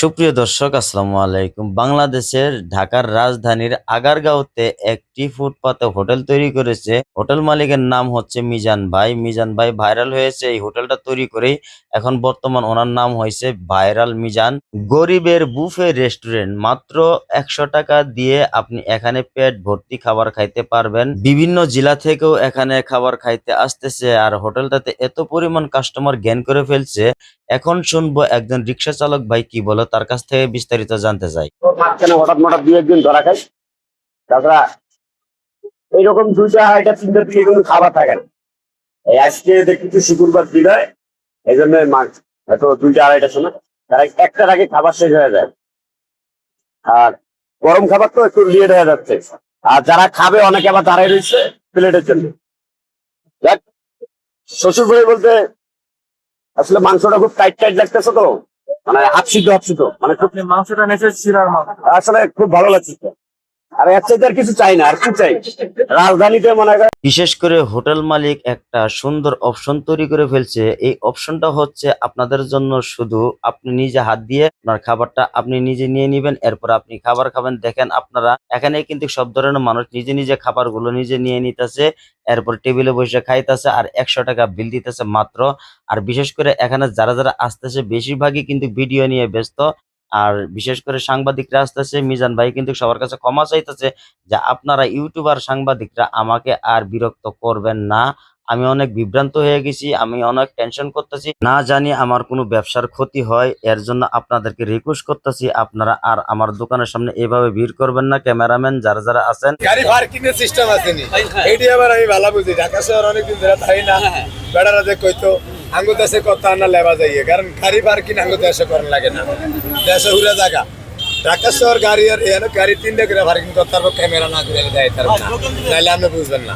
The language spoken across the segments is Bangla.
সুপ্রিয় দর্শক, আসসালামু আলাইকুম। বাংলাদেশের ঢাকার রাজধানীর আগারগাঁওতে একটি ফুটপাতে হোটেল তৈরি করেছে। হোটেল মালিকের নাম হচ্ছে মিজান ভাই। মিজান ভাই ভাইরাল হয়েছে। এই হোটেলটা তৈরি করেই এখন বর্তমান ওনার নাম হয়েছে ভাইরাল মিজান। গরিবের বুফে রেস্টুরেন্ট। মাত্র একশো টাকা দিয়ে আপনি এখানে পেট ভর্তি খাবার খাইতে পারবেন। বিভিন্ন জেলা থেকেও এখানে খাবার খাইতে আসতেছে। আর হোটেলটাতে এত পরিমাণ কাস্টমার জ্ঞান করে ফেলছে এখন শুনব একজন রিক্সা চালক ভাই কি বলে, তার কাছ থেকে বিস্তারিত জানতে চাই। হঠাৎ মঠাৎ দু একদিন ধরা খাই। তাছাড়া এইরকম দুইটা আড়াইটা তিনটা দিকে কিন্তু খাবার থাকে না। আজকে দেখতেছি শুক্রবার বিদায় এই জন্য মাছ হয়তো দুইটা আড়াইটার সময়। তারা একটার আগে খাবার শেষ হয়ে যায়। আর গরম খাবার তো একটু লেট হয়ে যাচ্ছে। আর যারা খাবে অনেকে আবার দাঁড়াই রয়েছে প্লেটের জন্য। শ্বশুর বাড়ি বলতে আসলে মাংসটা খুব টাইট টাইট লাগতেছে তো। মানে হাফ সিদ্ধ হাফ সিদ্ধ। মানে খুব মাংসটা নেছে শিরার মাংস। আসলে খুব ভালো লাগছে বিশেষ করে হোটেল মালিক একটা সুন্দর অপশন তৈরি করে ফেলছে। এই অপশনটা হচ্ছে আপনাদের জন্য শুধু আপনি নিজে হাত দিয়ে আপনার খাবারটা আপনি নিজে নিয়ে নিবেন, এরপর আপনি খাবার খাবেন। দেখেন আপনারা, এখানে কিন্তু সব ধরনের মানুষ নিজে নিজে খাবারগুলো নিজে নিয়ে নিতেছে, এরপর টেবিলে বসে খাইতেছে আর একশো টাকা বিল দিতেছে মাত্র। আর বিশেষ করে এখানে যারা যারা আসতেছে, বেশিরভাগই কিন্তু ভিডিও নিয়ে ব্যস্ত। আর বিশেষ করে সাংবাদিকরা আসতেছে মিজান ভাই কিন্তু সবার কাছে ক্ষমা চাইতেছে যে আপনারা ইউটিউবার সাংবাদিকরা আমাকে আর বিরক্ত করবেন না। আমি অনেক বিভ্রান্ত হয়ে গেছি আমি অনেক টেনশন করতেছি। না জানি আমার কোনো ব্যবসার ক্ষতি হয় এর জন্য আপনাদেরকে রিকোয়েস্ট করতেছি আপনারা আর আমার দোকানের সামনে এভাবে ভিড় করবেন না ক্যামেরাম্যান যারা যারা আছেন। গাড়ি পার্কিং এর সিস্টেম আছে নি। এইটি আবার আমি ভালো বুঝি ঢাকা শহর অনেকদিন ধরে থাকি না? বেড়ারা যে কইতো আঙ্গু দেশে কথা না লেবা যাইয়ে কারণ গাড়ি পার্কিং আঙ্গু দেশে করেন লাগে না। দেশে হুরে জায়গা ঢাকা শহর গাড়ি আর এখানে গাড়ি তিনটা করে পার্কিং করতে পারব ক্যামেরা না করে দেয় তার নাইলে আপনি বুঝবেন না।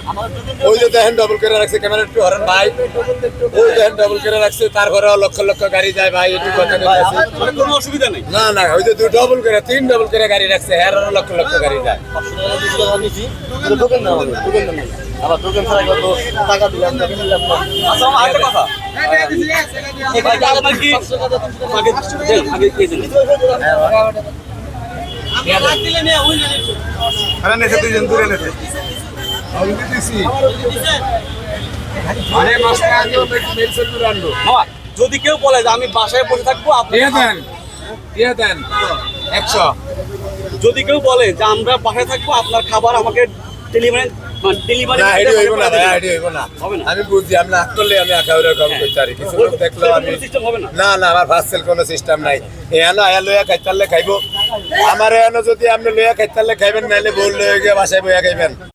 ওই যে দেখেন ডবল করে রাখছে ক্যামেরা একটু হরেন ভাই। ওই দেখেন ডবল করে রাখছে তারপরে লক্ষ লক্ষ গাড়ি যায় ভাই একটু কথা কোনো অসুবিধা নেই? না না ওই যে দুই ডবল করে তিন ডবল করে গাড়ি রাখছে হ্যাঁ লক্ষ লক্ষ গাড়ি যায়। আচ্ছা আমার আরেকটা কথা। এই ভাইটা আপনার কি? আগে দেন, আগে দিয়ে দিন। আরে নেছে দুইজন দূরে নেছে। আমি দিতেছি আরে মাসে আগে মেল সেল করে আনলো মামা, যদি কেউ বলে যে আমি বাসায় বসে থাকব আপনি দিয়ে দেন দিয়ে দেন। একশো। যদি কেউ বলে যে আমরা বাসায় থাকব আপনার খাবার আমাকে ডেলিভারি আমি না করলে আমি একা ওরকম কম করতে পারি। কিছু লোক দেখল আমি না। না আমার ফার্স্ট কোনো সিস্টেম নাই। এহানো আয়া লইয়া খাইতালে খাইব। আমার যদি আপনি লইয়া খাইতালে খাইবেন নাহলে বউ লইয়া গিয়ে বাসায় বইয়া খাইবেন।